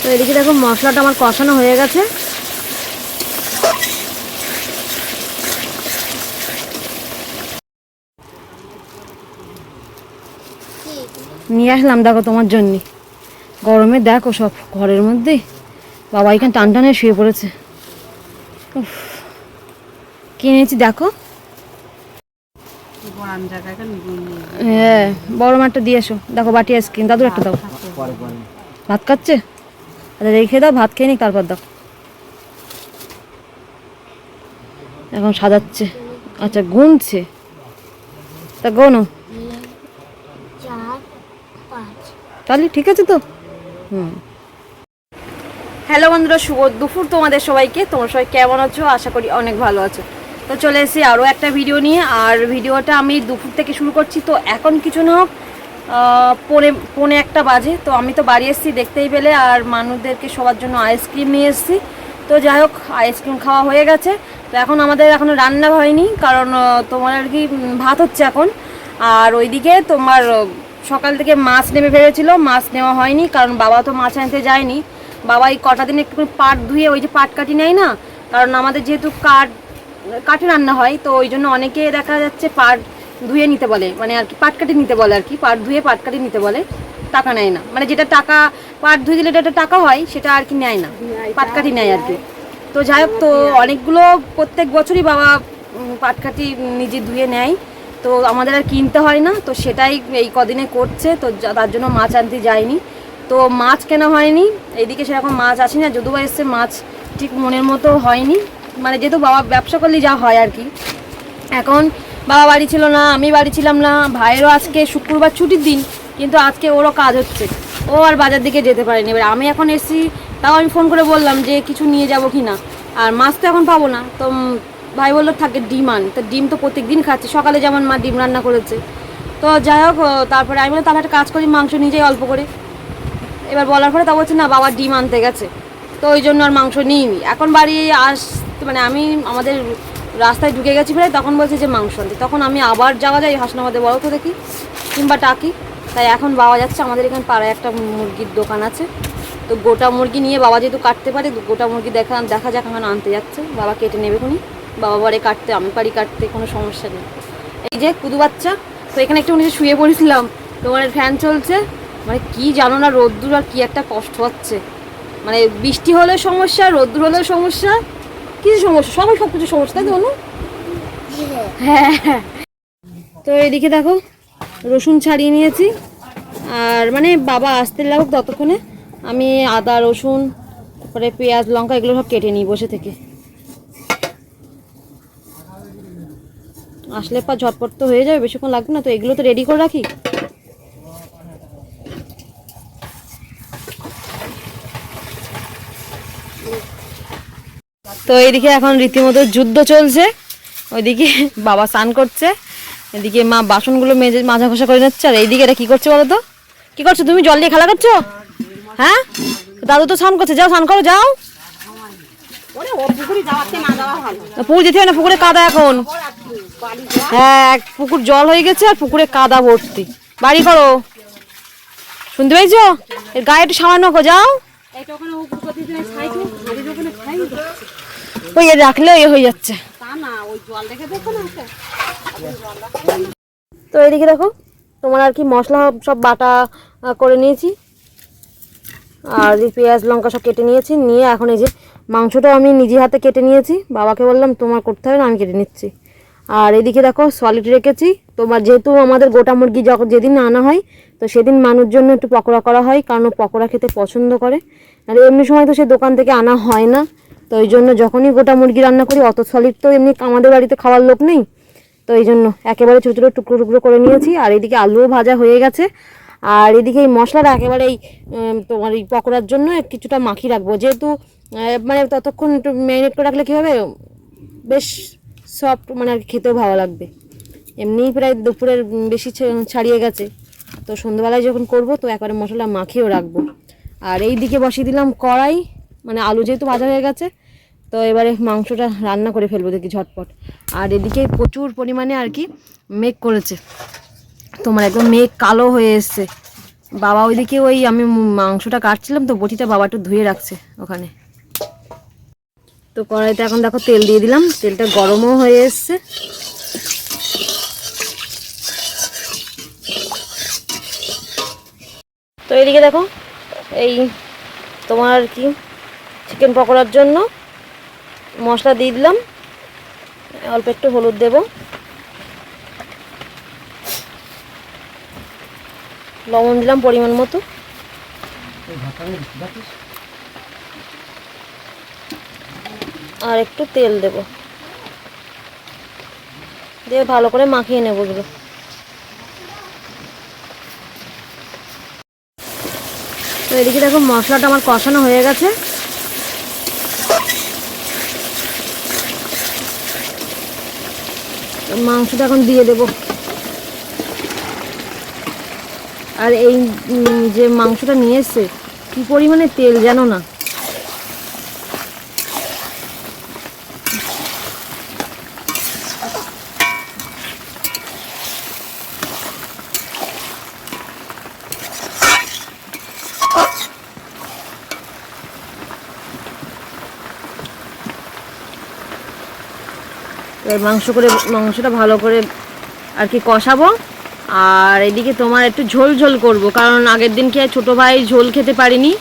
তো এদিকে দেখো মশলাটা আমার কষানো হয়ে গেছে। নিয়ে আসলাম দেখো তোমার জন্য। গরমে দেখো সব ঘরের মধ্যে। বাবা এখানে টান টানে শুয়ে পড়েছে। কিনেছি দেখো? হ্যাঁ বড় মাঠটা দিয়ে এসো। দেখো বাটি আইসক্রিম। দাদুর একটা দাও। ভাত খাচ্ছে? আচ্ছা রেখে দাও, ভাত খেয়ে নি তারপর দাও। এখন সাজাচ্ছে। আচ্ছা গুনছে। তা গোনো। তাহলে ঠিক আছে তো। হুম। হ্যালো বন্ধুরা, শুভ দুপুর তোমাদের সবাইকে। তোমরা সবাই কেমন আছো? আশা করি অনেক ভালো আছো। তো চলে এসেছি আরও একটা ভিডিও নিয়ে। আর ভিডিওটা আমি দুপুর থেকে শুরু করছি। তো এখন কিছু না হোক পৌনে পৌনে একটা বাজে। তো আমি তো বাড়ি এসেছি দেখতেই পেলে, আর মানুষদেরকে সবার জন্য আইসক্রিম নিয়ে এসেছি। তো যাই হোক আইসক্রিম খাওয়া হয়ে গেছে। তো এখন আমাদের এখনও রান্না হয়নি, কারণ তোমার আর কি ভাত হচ্ছে এখন। আর ওইদিকে তোমার সকাল থেকে মাছ নেমে ফেলেছিল, মাছ নেওয়া হয়নি, কারণ বাবা তো মাছ আনতে যায়নি। বাবা এই কটা দিন একটু পাট ধুয়ে, ওই যে পাট কাটি নেয় না, কারণ আমাদের যেহেতু কাঠ, কাঠে রান্না হয়, তো ওই জন্য অনেকে দেখা যাচ্ছে পাট ধুয়ে নিতে বলে মানে আর কি পাট কাটি নিতে বলে আর কি পাট ধুয়ে পাট কাটি নিতে বলে টাকা নেয় না। মানে যেটা টাকা পাট ধুয়ে দিলে যেটা টাকা হয় সেটা আর কি নেয় না পাট কাটি নেয় আর কি। তো যাই হোক তো অনেকগুলো প্রত্যেক বছরই বাবা পাটকাঠি নিজে ধুয়ে নেয়। তো আমাদের আর কিনতে হয় না তো সেটাই এই কদিনে করছে তো তার জন্য মাছ আনতে যায়নি তো মাছ কেনা হয়নি এইদিকে সেরকম মাছ আসে না যদুবা এসছে মাছ ঠিক মনের মতো হয়নি। মানে যেহেতু বাবা ব্যবসা করলে যা হয় আর কি। এখন বাবা বাড়ি ছিল না, আমি বাড়ি ছিলাম না, ভাইয়েরও আজকে শুক্রবার ছুটির দিন, কিন্তু আজকে ওরও কাজ হচ্ছে। ও আর বাজার দিকে যেতে পারেনি। এবার আমি এখন এসি তাও আমি ফোন করে বললাম যে কিছু নিয়ে যাব কি না। আর মাছ তো এখন পাবো না, তো ভাই বলল থাকে ডিম আন। তো ডিম তো প্রত্যেক দিন খাচ্ছি, সকালে যেমন মা ডিম রান্না করেছে। তো যাই হোক তারপরে আমি বললাম, তাহলে একটা কাজ করি, মাংস নিয়ে যাই অল্প করে। এবার বলার পরে তা বলছে, না, বাবা ডিম আনতে গেছে। তো ওই জন্য আর মাংস নিইনি। এখন বাড়ি আস মানে আমি, আমাদের রাস্তায় ঢুকে গেছি প্রায়, তখন বলছে যে মাংস আনতে। তখন আমি আবার যাওয়া যাই হাসনাবাদে, বলো তো দেখি, কিংবা টাকি তাই এখন বাবা যাচ্ছে, আমাদের এখানে পাড়ায় একটা মুরগির দোকান আছে। তো গোটা মুরগি নিয়ে বাবা যেহেতু কাটতে পারে গোটা মুরগি দেখা দেখা যাক এখন আনতে যাচ্ছে। বাবা কেটে নেবে খুনি। বাবা বারে কাটতে, আমি পারি কাটতে, কোনো সমস্যা নেই। এই যে কুদু বাচ্চা, তো এখানে একটু নিচে শুয়ে পড়েছিলাম। তোমার ফ্যান চলছে। মানে কি জানো না, রোদ্দুর আর কি একটা কষ্ট হচ্ছে। মানে বৃষ্টি হলে সমস্যা, রোদ্দুর হলেও সমস্যা। কিছু সমস্যা? সবাই সব কিছু সমস্যা, তাই তো হ্যাঁ। তো এদিকে দেখো, রসুন ছাড়িয়ে নিয়েছি। আর মানে বাবা আসতে লাগুক ততক্ষণে, আমি আদা, রসুন, তারপরে পেঁয়াজ, লঙ্কা, এগুলো সব কেটে নিই বসে থেকে। আসলে পা ঝটপট তো হয়ে যাবে, বেশিক্ষণ লাগবে না, তো এগুলো তো রেডি করে রাখি? তো এইদিকে এখন রীতিমতো যুদ্ধ চলছে। ওইদিকে বাবা স্নান করছে। এদিকে মা বাসনগুলো মেজে মাজা ঘষা করে নিচ্ছে। আর এইদিকে এটা কি করছে বলো তো? কি করছ তুমি? জল দিয়ে খেলা করছ? হ্যাঁ? দাদু তো স্নান করছে। যাও স্নান করো যাও। পুকুরে যেতে হয় না পুকুরে কাদা এখন। হ্যাঁ পুকুর জল হয়ে গেছে আর পুকুরে কাদা ভর্তি। বাড়ি করো। শুনতে পেয়েছ? এর গায়ে একটু সামান্য যাও। ওই রাখলে এ হয়ে যাচ্ছে। তা এদিকে দেখো তোমার আর কি মশলা সব বাটা করে নিয়েছি। আর পেঁয়াজ লঙ্কা সব কেটে নিয়েছি। নিয়ে এখন এই যে মাংসটাও আমি নিজে হাতে কেটে নিয়েছি। বাবাকে বললাম তোমার করতে হবে না আমি কেটে নিচ্ছি। আর এদিকে দেখো সলিড রেখেছি। তোমার যেহেতু আমাদের গোটা মুরগি যখন যেদিন আনা হয় তো সেদিন মানুষ জন্য একটু পকোড়া করা হয় কারণ ও পকোড়া খেতে পছন্দ করে। আর এমনি সময় তো সে দোকান থেকে আনা হয় না। তো ওই জন্য যখনই গোটা মুরগি রান্না করি, অত সলিড তো এমনি আমাদের বাড়িতে খাওয়ার লোক নেই। তো এই জন্য একেবারে ছোটো ছোটো টুকরো টুকরো করে নিয়েছি। আর এদিকে আলুও ভাজা হয়ে গেছে। আর এদিকে এই মশলাটা একেবারে এই তোমার এই পকোড়ার জন্য কিছুটা মাখিয়ে রাখব। যেহেতু মানে ততক্ষণ একটু ম্যারিনেট করে রাখলে কী হবে? বেশ সফট মানে আর খেতেও ভালো লাগবে। এমনিই প্রায় দুপুরের বেশি ছাড়িয়ে গেছে। তো সন্ধ্যাবেলায় যখন করব, তো একবারে মশলা মাখিয়েও রাখব। আর এই দিকে বসিয়ে দিলাম কড়াই। মানে আলু যেহেতু ভাজা হয়ে গেছে, তো এবারে মাংসটা রান্না করে ফেলব দেখি ঝটপট। আর এদিকে প্রচুর পরিমাণে আর কি মেঘ করেছে। তোমার একদম মেঘ কালো হয়ে এসছে। বাবা ওইদিকে ওই আমি মাংসটা কাটছিলাম, তো বটিটা বাবা একটু ধুয়ে রাখছে ওখানে। তো কড়াইতে এখন দেখো তেল দিয়ে দিলাম, তেলটা গরমও হয়ে এসছে। তো এদিকে দেখো, এই তোমার কি চিকেন পকোড়ার জন্য মশলা দিয়ে দিলাম। অল্প একটু হলুদ দেব। লবণ দিলাম পরিমাণ মতো। আর একটু তেল দেব। দিয়ে ভালো করে মাখিয়ে নেব এগুলো। তো এদিকে দেখো মশলাটা আমার কষানো হয়ে গেছে। মাংসটা এখন দিয়ে দেব। আর এই যে মাংসটা নিয়ে এসছে, কী পরিমাণে তেল জানো না? মাংস করে, মাংসটা ভালো করে আর কি কষাবো। আর এদিকে তোমার একটু ঝোল ঝোল করব, কারণ আগের দিন কি ছোটো ভাই ঝোল খেতে পারিনি,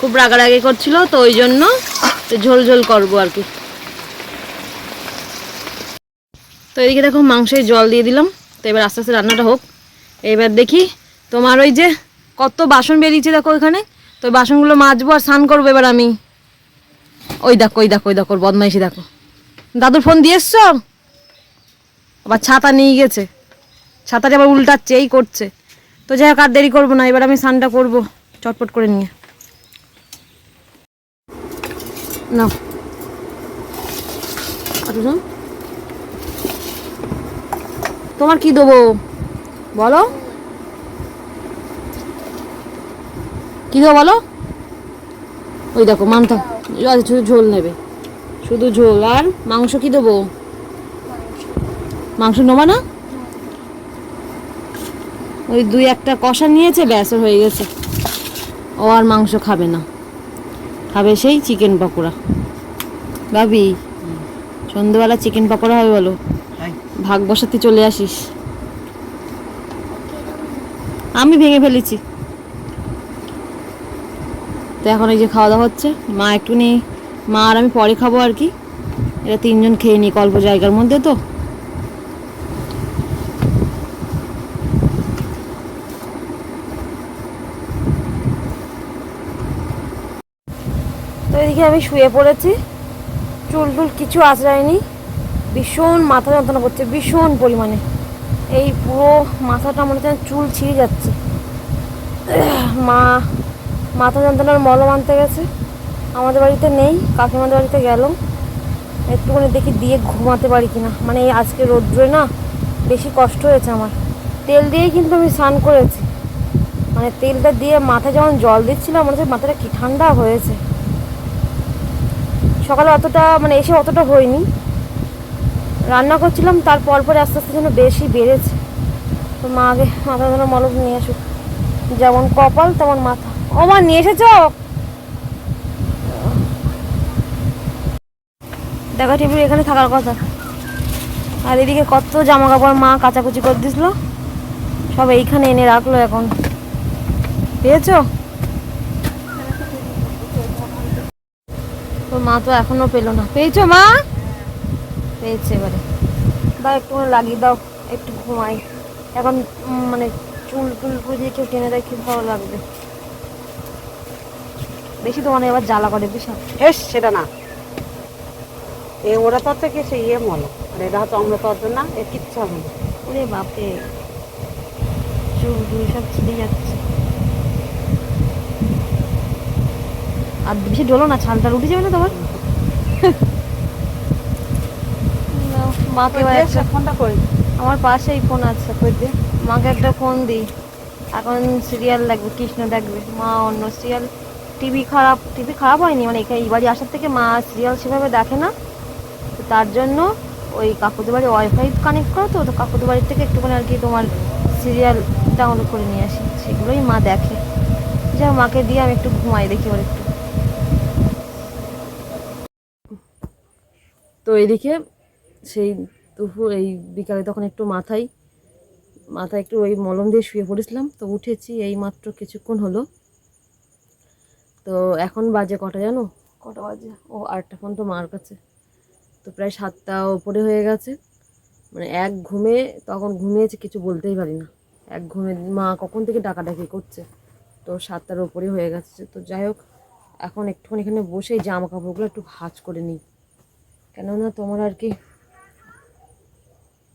খুব রাগারাগি করছিল, তো ওই জন্য ঝোল ঝোল করব আর কি। তো এদিকে দেখো মাংসে জল দিয়ে দিলাম, তো এবার আস্তে আস্তে রান্নাটা হোক। এবার দেখি তোমার ওই যে কত বাসন বেরিয়েছে দেখো ওইখানে তো বাসনগুলো মাজবো আর স্নান করব এবার আমি। ওই দেখো ওই দেখো ওই দেখো বদমাইশি দেখো। দাদুর ফোন দিয়ে এসছো আবার ছাতা নিয়ে গেছে। ছাতাটা আবার উল্টাচ্ছে, এই করছে। তো যাই হোক, আর দেরি করব না, এবার আমি স্নানটা করব চটপট করে নিয়ে। না তোমার কি দেবো? বলো। কি দেবো বলো? ওই দেখো মানতা শুধু ঝোল নেবে। শুধু ঝোল। আর মাংস কি দেবো? মাংস নেবা না? ওই দুই একটা কষা নিয়েছে ব্যাস হয়ে গেছে। ও আর মাংস খাবে না। খাবে সেই চিকেন পকোড়া। ভাবি সন্ধ্যেবেলা চিকেন পকোড়া হবে বলো। ভাগ বসাতে চলে আসিস। আমি ভেঙে ফেলেছি। তো এখন এই যে খাওয়া দাওয়া হচ্ছে মা একটু নেই মা আর আমি পরে খাব আর কি। এরা তিনজন খেয়ে নিই অল্প জায়গার মধ্যে তো। এদিকে আমি শুয়ে পড়েছি। চুল টুল কিছু আঁচড়ায়নি। ভীষণ মাথা যন্ত্রণা করছে, ভীষণ পরিমাণে। এই পুরো মাথাটা মনে হচ্ছে চুল ছিঁড়ে যাচ্ছে। মা, মাথা যন্ত্রণার মলম আনতে গেছে। আমাদের বাড়িতে নেই, কাকিমাদের বাড়িতে গেল। একটুখানি দেখি দিয়ে ঘুমাতে পারি কিনা। মানে এই আজকে রোদ্রে না বেশি কষ্ট হয়েছে আমার। তেল দিয়েই কিন্তু আমি স্নান করেছি। মানে তেলটা দিয়ে মাথায় যখন জল দিচ্ছিলাম, মনে হচ্ছে মাথাটা কি ঠান্ডা হয়েছে। সকালে অতটা মানে এসে অতটা হয়নি। রান্না করছিলাম তারপর পরে আস্তে আস্তে যেন বেশি বেড়েছে। তো মা আগে মাথা ধরে মলম নিয়ে আসুক। যেমন কপাল, তেমন মাথা। ও মা, নিয়ে এসেছ? দেখা টিভির এখানে থাকার কথা। আর এদিকে কত জামা কাপড় মা কাচাকুচি করে দিছিল সব এইখানে এনে রাখল এখন। পেয়েছ? তোর মা তো এখনও পেল না। পেয়েছ মা? পেয়েছে এবারে। দাও একটু লাগিয়ে দাও একটু ঘুমাই। এখন মানে চুল টুল বুঝিয়ে কেউ টেনে দেয় কি ভালো লাগবে। বেশি তো মানে এবার জ্বালা করে বিশাল। হেস সেটা না। এ ওরা তো থেকে সে ইয়ে মল আর এটা হচ্ছে অমৃত না এ কিচ্ছু হবে না। ওরে বাপরে। চুল টুল সব ছিঁড়ে যাচ্ছে। আর বেশি ডোলো না ছালটা উঠে যাবে না তোমার? মাকে ফোনটা করি আমার পাশেই ফোন আছে কই দে। মাকে একটা ফোন দিই। এখন সিরিয়াল লাগবে কৃষ্ণ দেখবে। মা অন্য সিরিয়াল টিভি খারাপ টিভি খারাপ হয়নি? মানে এখানে এই বাড়ি আসার থেকে মা সিরিয়াল সেভাবে দেখে না। তো তার জন্য ওই কাকুদের বাড়ি ওয়াইফাই কানেক্ট করো তো তো কাকুদের বাড়ির থেকে একটুখানি আর কি তোমার সিরিয়াল ডাউনলোড করে নিয়ে আসি। সেগুলোই মা দেখে। যা মাকে দিয়ে আমি একটু ঘুমাই দেখি ওর একটু। তো এদিকে সেই দুপুর এই বিকালে তখন একটু মাথায় মাথায় একটু ওই মলম দিয়ে শুয়ে পড়েছিলাম। তো উঠেছি এই মাত্র কিছুক্ষণ হলো। তো এখন বাজে কটা জানো? কটা বাজে? ও আটটা ফোন তো মার কাছে। তো প্রায় সাতটা ওপরে হয়ে গেছে। মানে এক ঘুমে তখন ঘুমিয়েছে কিছু বলতেই পারি না এক ঘুমে মা কখন থেকে ডাকাডাকি করছে? তো সাতটার ওপরে হয়ে গেছে। তো যাই হোক এখন একটুখানি এখানে বসে জামা কাপড়গুলো একটু ভাঁজ করে নিই। কেননা তোমার আর কি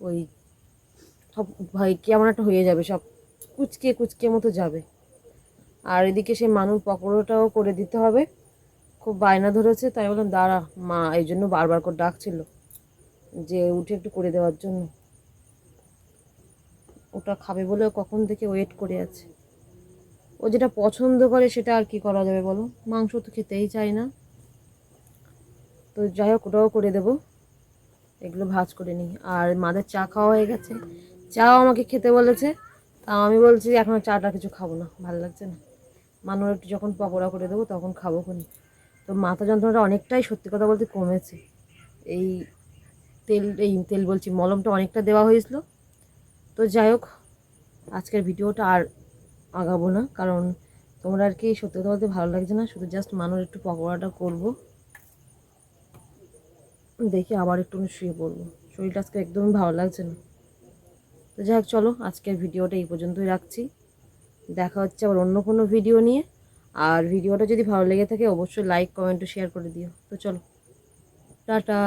ওই সব ভাই কেমন একটা হয়ে যাবে, সব কুচকে কুচকে মতো যাবে। আর এদিকে সেই মানুষ পকোড়াটাও করে দিতে হবে। খুব বায়না ধরেছে, তাই বললাম, দাঁড়া, মা এই জন্য বারবার করে ডাকছিল যে উঠে একটু করে দেওয়ার জন্য। ওটা খাবে বলে কখন থেকে ওয়েট করে আছে। ও যেটা পছন্দ করে সেটা আর কি করা যাবে বলো? মাংস তো খেতেই চায় না। তো যাই হোক, ওটাও করে দেবো। এগুলো ভাজ করে নিই। আর মাদের চা খাওয়া হয়ে গেছে। চাও আমাকে খেতে বলেছে। তা আমি বলছি, এখন চাটা কিছু খাব না। ভালো লাগছে না? মানুষ একটু যখন পকোড়া করে দেবো, তখন খাব খুনি। তো মাথা যন্ত্রণাটা অনেকটাই সত্যি কথা বলতে কমেছে। এই তেল এই তেল বলছি, মলমটা অনেকটা দেওয়া হয়েছিল। তো যাই হোক, আজকের ভিডিওটা আর আগাবো না। কারণ তোমরা আর কি সত্যি কথা বলতে ভালো লাগছে না। শুধু জাস্ট মানুষ একটু পকোড়াটা করব। দেখি আবার একটু শুয়ে পড়ব। শরীরটা আজকে একদমই ভালো লাগছে না। তো যাই হোক, চলো, আজকের ভিডিওটা এই পর্যন্তই রাখছি। দেখা হচ্ছে আবার অন্য কোনো ভিডিও নিয়ে। আর ভিডিওটা যদি ভালো লেগে থাকে, অবশ্যই লাইক কমেন্ট শেয়ার করে দিও। তো চলো, টাটা।